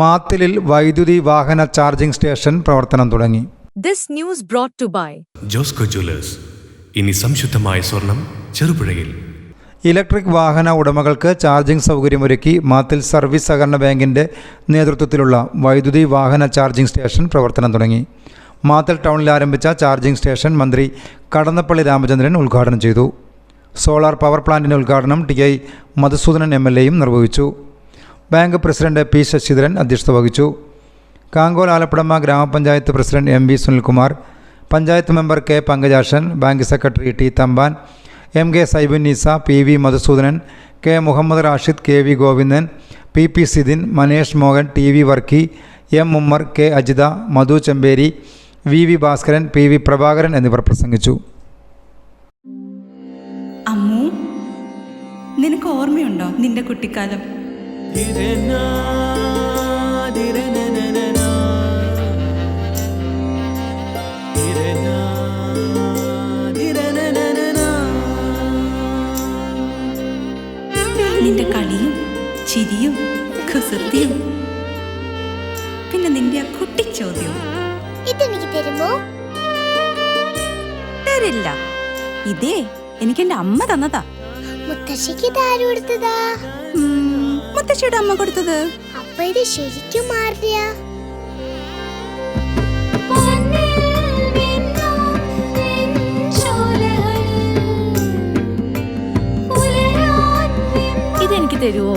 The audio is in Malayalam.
മാത്തിലിൽ വൈദ്യുതി വാഹന ചാർജിംഗ് സ്റ്റേഷൻ പ്രവർത്തനം തുടങ്ങി. This news brought to by Josco jewellers ഇനി സംശുദ്ധമായ സ്വർണം ചെറുപുഴയിൽ. ഇലക്ട്രിക് വാഹന ഉടമകൾക്ക് ചാർജിംഗ് സൗകര്യമൊരുക്കി മാത്തിൽ സർവീസ് സഹകരണ ബാങ്കിന്റെ നേതൃത്വത്തിലുള്ള വൈദ്യുതി വാഹന ചാർജിംഗ് സ്റ്റേഷൻ പ്രവർത്തനം തുടങ്ങി. മാത്തൽ ടൗണിൽ ആരംഭിച്ച ചാർജിംഗ് സ്റ്റേഷൻ മന്ത്രി കടന്നപ്പള്ളി രാമചന്ദ്രൻ ഉദ്ഘാടനം ചെയ്തു. സോളാർ പവർ പ്ലാന്റിന്റെ ഉദ്ഘാടനം T I Madhusoodanan M L എയും നിർവഹിച്ചു. ബാങ്ക് പ്രസിഡന്റ് പി ശശിധരൻ അധ്യക്ഷത വഹിച്ചു. കാങ്കോൽ ആലപ്പുഴമ്മ ഗ്രാമപഞ്ചായത്ത് president M V Sunilkumar panchayat member K Pankajakshan bank secretary T Thampan M K Saibun Nisa P V Madhusoodanan K Muhammad Rashid K V Govindan P P Sidin Manesh Mohan T V Varkey M Ummer K Ajitha Madhu Chemperi V V Bhaskaran P V Prabhakaran എന്നിവർ പ്രസംഗിച്ചു. അമ്മു നിനക്ക് ഓർമ്മയുണ്ടോ നിന്റെ കുട്ടിക്കാലം? നിന്റെ കളിയും ചിരിയും കുസൃതിയും പിന്നെ നിന്റെ ആ കുട്ടിച്ചോദ്യവും. ഇതെനിക്ക് തരുമോ? തരില്ല. ഇതേ എനിക്ക് എന്റെ അമ്മ തന്നതാ. മുത്തശ്ശിക്ക് ഇത് ആര് കൊടുത്തതാ? ഉം, മുത്തശ്ശിയുടെ അമ്മ കൊടുത്തത്? അപ്പൊ ഇത് ശരിക്കും മാറിയ. ഇതെനിക്ക് തരുമോ